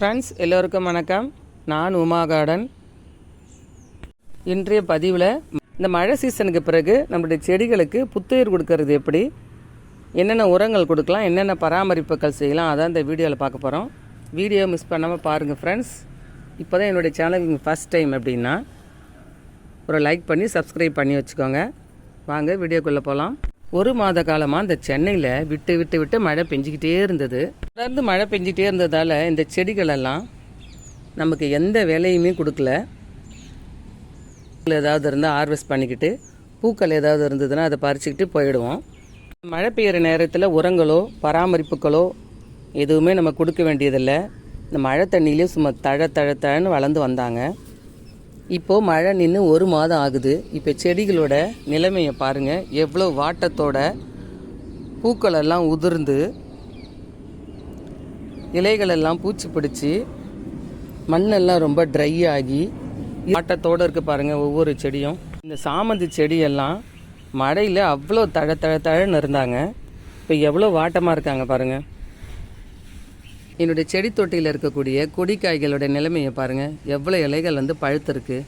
Friends எல்லோருக்கும் வணக்கம். நான் உமா கார்டன். இன்றைய பதிவில் இந்த மழை சீசனுக்கு பிறகு நம்மளுடைய செடிகளுக்கு புத்துயிர் கொடுக்கறது எப்படி? என்னென்ன உரங்கள் கொடுக்கலாம்? என்னென்ன பராமரிப்புகள் செய்யலாம்? அதான் இந்த வீடியோவில் பார்க்க போகிறோம் வீடியோ மிஸ் பண்ணாமல் பாருங்கள் ஃப்ரெண்ட்ஸ் இப்போ தான் என்னுடைய சேனலுக்கு ஃபஸ்ட் டைம் அப்படின்னா ஒரு லைக் பண்ணி சப்ஸ்கிரைப் பண்ணி வச்சுக்கோங்க. வாங்க வீடியோக்குள்ளே போகலாம் ஒரு மாத காலமாக இந்த சென்னையில் விட்டு விட்டு விட்டு மழை பெஞ்சிக்கிட்டே இருந்தது. தொடர்ந்து மழை பெஞ்சிட்டே இருந்ததால் இந்த செடிகளெல்லாம் நமக்கு எந்த வேலையுமே கொடுக்கல. ஏதாவது இருந்தால் ஹார்வெஸ்ட் பண்ணிக்கிட்டு பூக்கள் ஏதாவது இருந்ததுன்னா அதை பறிச்சுக்கிட்டு போயிடுவோம். மழை பெய்கிற நேரத்தில் உரங்களோ பராமரிப்புகளோ எதுவுமே நம்ம கொடுக்க வேண்டியதில்லை. இந்த மழை தண்ணியிலே சும்மா தழ தழ தழன்னு வளர்ந்து வந்தாங்க. இப்போது மழை நின்று ஒரு மாதம் ஆகுது. இப்போ செடிகளோட நிலைமையை பாருங்கள் எவ்வளோ வாட்டத்தோட பூக்களெல்லாம் உதிர்ந்து இலைகள் எல்லாம் பூச்சி பிடிச்சி மண்ணெல்லாம் ரொம்ப ட்ரை ஆகி ஆட்டத்தோடு இருக்குது பாருங்கள் ஒவ்வொரு செடியும். இந்த சாமந்தி செடியெல்லாம் மழையில் அவ்வளோ தழ தழ தழன்னு இருந்தாங்க. இப்போ எவ்வளோ வாட்டமாக இருக்காங்க பாருங்கள் என்னுடைய செடி தொட்டியில் இருக்கக்கூடிய கொடிக்காய்களுடைய நிலைமையை பாருங்கள் எவ்வளோ இலைகள் வந்து பழுத்திருக்கு.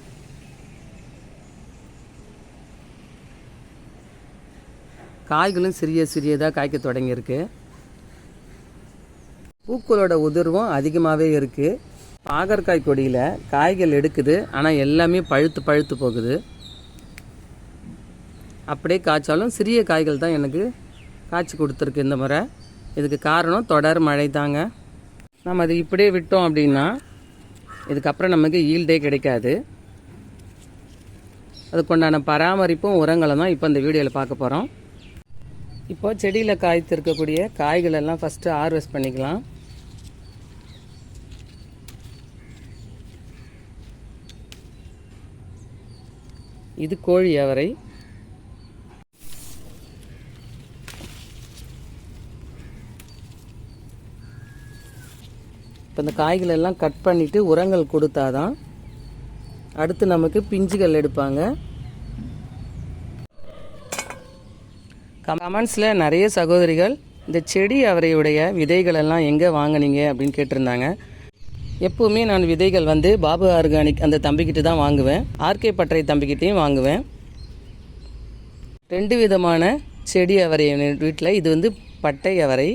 காய்களும் சிறிய சிறியதாக காய்க்க தொடங்கியிருக்கு. பூக்களோட உதிர்வும் அதிகமாகவே இருக்குது பாகற்காய் கொடியில் காய்கள் எடுக்குது ஆனால் எல்லாமே பழுத்து பழுத்து போகுது. அப்படியே காய்ச்சாலும் சிறிய காய்கள் தான் எனக்கு காய்ச்சி கொடுத்துருக்கு இந்த முறை. இதுக்கு காரணம் தொடர் மழை தாங்க. நம்ம அது இப்படியே விட்டோம் அப்படின்னா இதுக்கப்புறம் நமக்கு ஈல்டே கிடைக்காது. அதுக்குண்டான பராமரிப்பும் உரங்களும் தான் இப்போ இந்த வீடியோவில் பார்க்க போகிறோம் இப்போது செடியில் காய்த்து இருக்கக்கூடிய காய்கள் எல்லாம் ஃபஸ்ட்டு ஹார்வெஸ்ட் பண்ணிக்கலாம். இது கோழி அவரை. இப்போ இந்த காய்கள் எல்லாம் கட் பண்ணிவிட்டு உரங்கள் கொடுத்தாதான் அடுத்து நமக்கு பிஞ்சுகள் எடுப்பாங்க. கமெண்ட்ஸில் நிறைய சகோதரிகள் இந்த செடி அவரையுடைய விதைகளெல்லாம் எங்கே வாங்குனீங்க? அப்படின்னு கேட்டிருந்தாங்க. எப்போவுமே நான் விதைகள் வந்து பாபு ஆர்கானிக் அந்த தம்பிக்கிட்டு தான் வாங்குவேன். ஆர்கே பட்டறை தம்பிக்கிட்டேயும் வாங்குவேன். ரெண்டு விதமான செடி அவரை வீட்டில் இது வந்து பட்டை அவரை.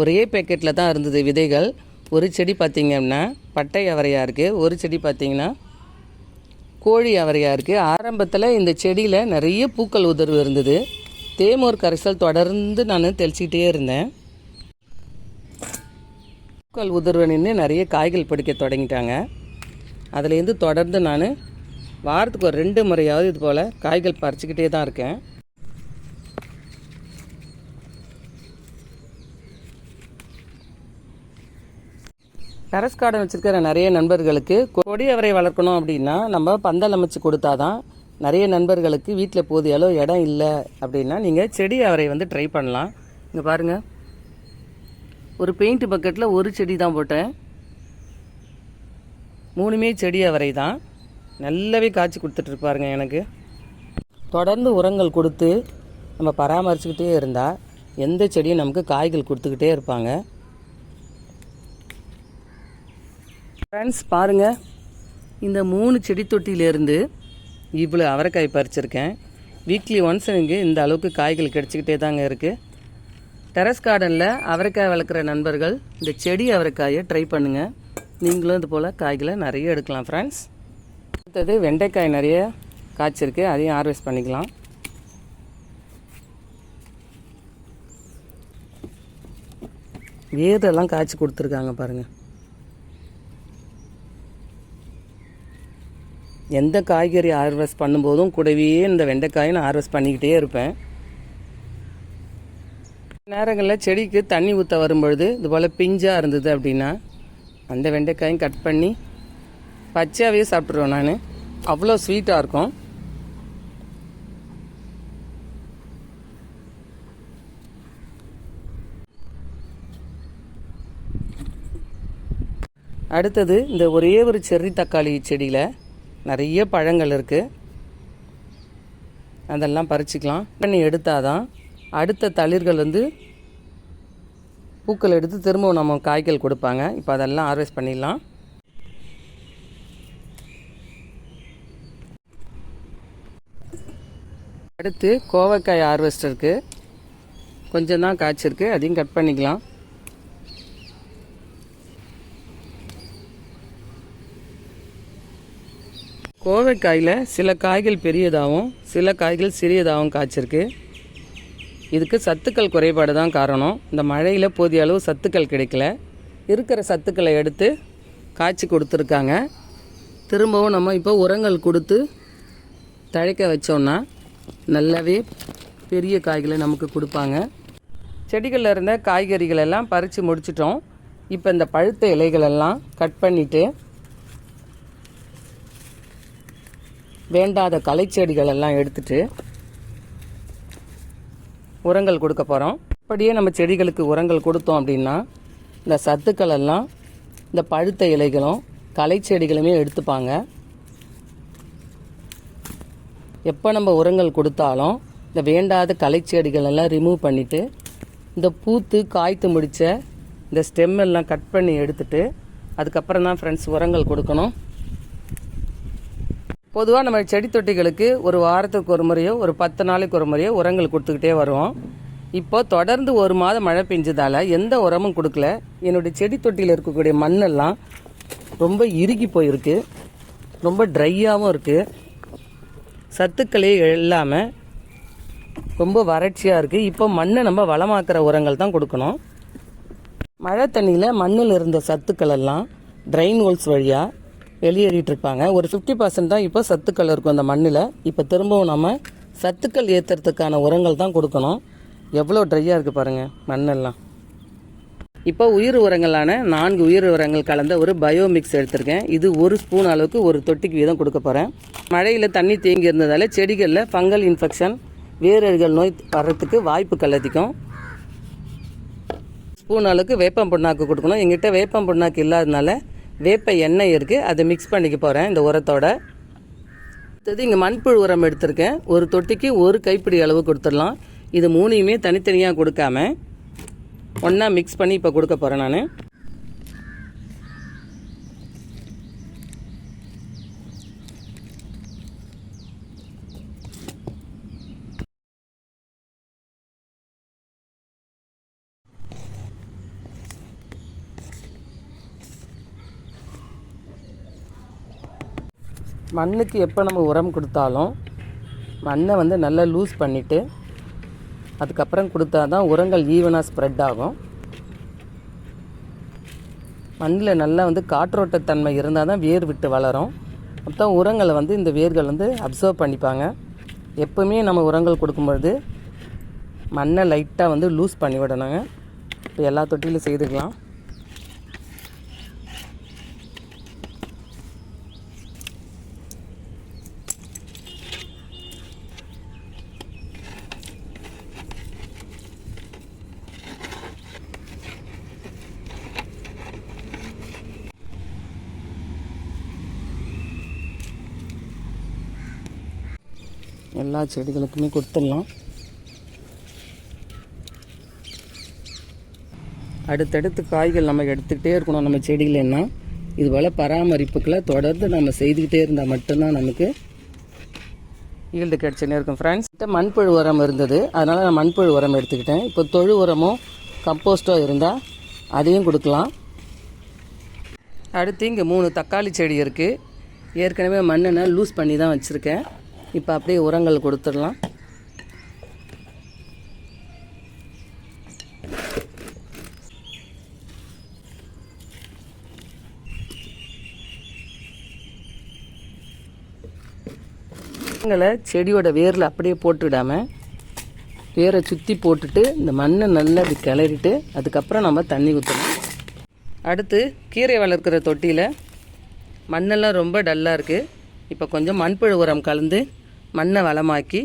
ஒரே பேக்கெட்டில் தான் இருந்தது விதைகள். ஒரு செடி பார்த்திங்கன்னா பட்டை அவரையாக இருக்குது ஒரு செடி பார்த்திங்கன்னா கோழி அவரையாக இருக்குது ஆரம்பத்தில் இந்த செடியில் நிறைய பூக்கள் உதர்வு இருந்தது. தேமோர் கரைசல் தொடர்ந்து நான் தெளிச்சிக்கிட்டே இருந்தேன். பூக்கள் உதிர்வு நின்று நிறைய காய்கள் பிடிக்க தொடங்கிட்டாங்க. அதுலேருந்து தொடர்ந்து நான் வாரத்துக்கு ஒரு ரெண்டு முறையாவது இது போல் காய்கள் பறிச்சுக்கிட்டே தான் இருக்கேன். டெரஸ் கார்டன் வச்சுருக்கிற நிறைய நண்பர்களுக்கு கொடி அவரை வளர்க்கணும் அப்படின்னா நம்ம பந்தல் அமைச்சு கொடுத்தாதான் நிறைய நண்பர்களுக்கு வீட்டில் போதிய அளவு இடம் இல்லை அப்படின்னா நீங்கள் செடி அவரை வந்து ட்ரை பண்ணலாம். இங்கே பாருங்கள் ஒரு பெயிண்ட் பக்கெட்டில் ஒரு செடி தான் போட்டேன். மூணுமே செடி அவரை தான் நல்லாவே காய்ச்சி கொடுத்துட்ருப்பாருங்க எனக்கு. தொடர்ந்து உரங்கள் கொடுத்து நம்ம பராமரிச்சுக்கிட்டே இருந்தால் எந்த செடியும் நமக்கு காய்கள் கொடுத்துக்கிட்டே இருப்பாங்க. ஃப்ரெண்ட்ஸ் பாருங்கள் இந்த மூணு செடி தொட்டியிலேருந்து இவ்வளோ அவரைக்காய் பறிச்சிருக்கேன். வீக்லி ஒன்ஸ் எனக்கு இந்த அளவுக்கு காய்கள் கிடச்சிக்கிட்டே தாங்க இருக்குது டெரஸ் கார்டனில் அவரைக்காய் வளர்க்குற நண்பர்கள் இந்த செடி அவரைக்காயை ட்ரை பண்ணுங்கள் நீங்களும் இது போல் காய்களை நிறைய எடுக்கலாம் ஃப்ரெண்ட்ஸ் அடுத்தது வெண்டைக்காய் நிறைய காய்ச்சிருக்கு அதையும் ஹார்வெஸ்ட் பண்ணிக்கலாம். வேதெல்லாம் காய்ச்சி கொடுத்துருக்காங்க பாருங்கள் எந்த காய்கறி ஹார்வெஸ்ட் பண்ணும்போதும் கூடவே இந்த வெண்டைக்காயை நான் ஹார்வெஸ்ட் பண்ணிக்கிட்டே இருப்பேன். நேரங்களில் செடிக்கு தண்ணி ஊற்ற வரும்பொழுது இது போல் பிஞ்சாக இருந்தது அப்படின்னா அந்த வெண்டைக்காயும் கட் பண்ணி பச்சையாகவே சாப்பிட்ருவேன் நான். அவ்வளோ ஸ்வீட்டாக இருக்கும். அடுத்தது இந்த ஒரே ஒரு செர்ரி தக்காளி செடியில் நிறைய பழங்கள் இருக்குது அதெல்லாம் பறிச்சிக்கலாம். பண்ணி எடுத்தால் தான் அடுத்த தளிர்கள் வந்து பூக்கள் எடுத்து திரும்பவும் நம்ம காய்கள் கொடுப்பாங்க. இப்போ அதெல்லாம் ஹார்வெஸ்ட் பண்ணிடலாம். அடுத்து கோவக்காய் ஹார்வெஸ்ட் இருக்குது கொஞ்சம் தான் காய்ச்சிருக்கு. அதையும் கட் பண்ணிக்கலாம். கோவைக்காயில் சில காய்கள் பெரியதாகவும் சில காய்கள் சிறியதாகவும் காய்ச்சிருக்கு. இதுக்கு சத்துக்கள் குறைபாடு தான் காரணம். இந்த மழையில் போதிய அளவு சத்துக்கள் கிடைக்கல. இருக்கிற சத்துக்களை எடுத்து காய்ச்சி கொடுத்துருக்காங்க. திரும்பவும் நம்ம இப்போ உரங்கள் கொடுத்து தழைக்க வச்சோம்னா நல்லாவே பெரிய காய்களை நமக்கு கொடுப்பாங்க. செடிகளில் இருந்த காய்கறிகள் எல்லாம் பறித்து முடிச்சிட்டோம். இப்போ இந்த பழுத்த இலைகளெல்லாம் கட் பண்ணிவிட்டு வேண்டாத களைச்செடிகள் எல்லாம் எடுத்துகிட்டு உரங்கள் கொடுக்க போகிறோம் அப்படியே நம்ம செடிகளுக்கு உரங்கள் கொடுத்தோம் அப்படின்னா இந்த சத்துக்கள் எல்லாம் இந்த பழுத்த இலைகளும் களைச்செடிகளுமே எடுத்துப்பாங்க. எப்போ நம்ம உரங்கள் கொடுத்தாலும் இந்த வேண்டாத களைச்செடிகள் எல்லாம் ரிமூவ் பண்ணிவிட்டு இந்த பூத்து காய்த்து முடித்த இந்த ஸ்டெம் எல்லாம் கட் பண்ணி எடுத்துட்டு அதுக்கப்புறம் தான் ஃப்ரெண்ட்ஸ் உரங்கள் கொடுக்கணும். பொதுவாக நம்ம செடி தொட்டிகளுக்கு ஒரு வாரத்துக்கு ஒரு முறையோ ஒரு பத்து நாளைக்கு ஒரு முறையோ உரங்கள் கொடுத்துக்கிட்டே வருவோம். இப்போ தொடர்ந்து ஒரு மாதம் மழை பெஞ்சதால் எந்த உரமும் கொடுக்கல. என்னுடைய செடி தொட்டியில் இருக்கக்கூடிய மண்ணெல்லாம் ரொம்ப இறுகி போயிருக்கு. ரொம்ப ட்ரையாகவும் இருக்குது சத்துக்களே இல்லாமல் ரொம்ப வறட்சியாக இருக்குது இப்போ மண்ணை நம்ம வளமாக்குற உரங்கள் தான் கொடுக்கணும். மழை தண்ணியில் மண்ணில் இருந்த சத்துக்கள் எல்லாம் ட்ரைன் ஹோல்ஸ் வழியாக வெளியேறிட்டுருப்பாங்க. ஒரு ஃபிஃப்டி பர்சன்ட் தான் இப்போ சத்துக்கள் இருக்கும் அந்த மண்ணில். இப்போ திரும்பவும் நம்ம சத்துக்கள் ஏற்றுறதுக்கான உரங்கள் தான் கொடுக்கணும். எவ்வளோ ட்ரையாக இருக்குது பாருங்கள் மண்ணெல்லாம். இப்போ உயிர் உரங்களான நான்கு உயிர் உரங்கள் கலந்த ஒரு பயோ மிக்ஸ் எடுத்திருக்கேன். இது ஒரு ஸ்பூன் அளவுக்கு ஒரு தொட்டிக்கு வீதம் கொடுக்க போகிறேன் மழையில் தண்ணி தேங்கி இருந்ததால் செடிகளில் ஃபங்கல் இன்ஃபெக்ஷன் வேரழிகள் நோய் வர்றதுக்கு வாய்ப்புகள் அதிகம். ஸ்பூன் அளவுக்கு வேப்பம் புண்ணாக்கு கொடுக்கணும். எங்கிட்ட வேப்பம் புண்ணாக்கு இல்லாதனால வேப்ப எண்ணெய் இருக்குது அதை மிக்ஸ் பண்ணிக்க போகிறேன் இந்த உரத்தோட. அடுத்தது இங்கே மண்புழு உரம் எடுத்திருக்கேன். ஒரு தொட்டிக்கு ஒரு கைப்பிடி அளவு கொடுத்துடலாம். இது மூணையுமே தனித்தனியாக கொடுக்காம ஒன்றா மிக்ஸ் பண்ணி இப்போ கொடுக்க போகிறேன் நான். மண்ணுக்கு எப்போ நம்ம உரம் கொடுத்தாலும் மண்ணை வந்து நல்லா லூஸ் பண்ணிவிட்டு அதுக்கப்புறம் கொடுத்தா தான் உரங்கள் ஈவனாக ஸ்ப்ரெட் ஆகும். மண்ணில் நல்லா வந்து காற்றோட்டத்தன்மை இருந்தால் தான் வேர் விட்டு வளரும். அப்போ உரங்களை வந்து இந்த வேர்கள் வந்து அப்சர்வ் பண்ணிப்பாங்க. எப்பவுமே நம்ம உரங்கள் கொடுக்கும்பொழுது மண்ணை லைட்டாக வந்து லூஸ் பண்ணி விடணுங்க. இப்போ எல்லா தொட்டிலும் செய்துக்கலாம். எல்லா செடிகளுக்குமே கொடுத்துடலாம். அடுத்தடுத்து காய்கள் நம்ம எடுத்துக்கிட்டே இருக்கணும். நம்ம செடிகளேன்னா இது போல் பராமரிப்புகளை தொடர்ந்து நம்ம செய்துக்கிட்டே இருந்தால் மட்டும்தான் நமக்கு ஈல்டு கிடச்சுன்னு இருக்கும் ஃப்ரெண்ட்ஸ் மண்புழு உரம் இருந்தது. அதனால் நான் மண்புழு உரம் எடுத்துக்கிட்டேன். இப்போ தொழு உரமோ கம்போஸ்டோ இருந்தால் அதையும் கொடுக்கலாம். அடுத்து இங்கே மூணு தக்காளி செடி இருக்குது ஏற்கனவே மண்ணெண்ணெய் லூஸ் பண்ணி தான் வச்சுருக்கேன். இப்போ அப்படியே உரங்கள் கொடுத்துடலாம். செடியோட வேரில் அப்படியே போட்டுவிடாம வேரை சுற்றி போட்டுட்டு இந்த மண்ணை நல்லா இப்படி கிளறிட்டு அதுக்கப்புறம் நம்ம தண்ணி ஊற்றணும் அடுத்து கீரை வளர்க்குற தொட்டியில் மண்ணெல்லாம் ரொம்ப டல்லாக இருக்குது இப்போ கொஞ்சம் மண்புழு உரம் கலந்து மண்ணை வளமாக்கி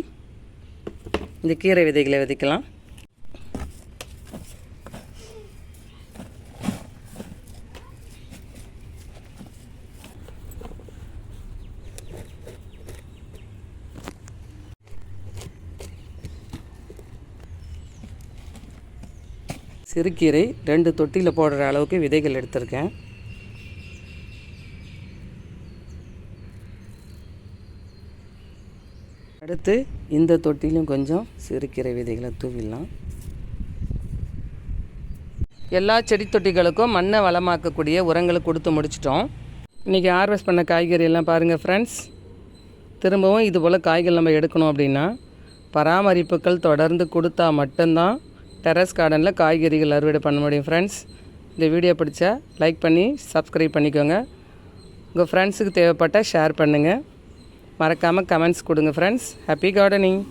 இந்த கீரை விதைகளை விதைக்கலாம். சிறுகீரை ரெண்டு தொட்டியில் போடுற அளவுக்கு விதைகள் எடுத்திருக்கேன். அடுத்து இந்த தொட்டிலும் கொஞ்சம் சிறுகீரை விதைகளை தூவிடலாம். எல்லா செடி தொட்டிகளுக்கும் மண்ணை வளமாக்கக்கூடிய உரங்களை கொடுத்து முடிச்சிட்டோம். இன்றைக்கி ஹார்வெஸ்ட் பண்ண காய்கறி எல்லாம் பாருங்கள் ஃப்ரெண்ட்ஸ் திரும்பவும் இது போல் காய்கள் நம்ம எடுக்கணும் அப்படின்னா பராமரிப்புகள் தொடர்ந்து கொடுத்தா மட்டும்தான் டெரஸ் கார்டனில் காய்கறிகள் அறுவடை பண்ண முடியும் ஃப்ரெண்ட்ஸ் இந்த வீடியோ பிடிச்சா லைக் பண்ணி சப்ஸ்கிரைப் பண்ணிக்கோங்க. உங்கள் ஃப்ரெண்ட்ஸுக்கு தேவைப்பட்டால் ஷேர் பண்ணுங்கள் மறக்காமல் கமெண்ட்ஸ் கொடுங்க ஃப்ரெண்ட்ஸ் ஹாப்பி கார்டனிங்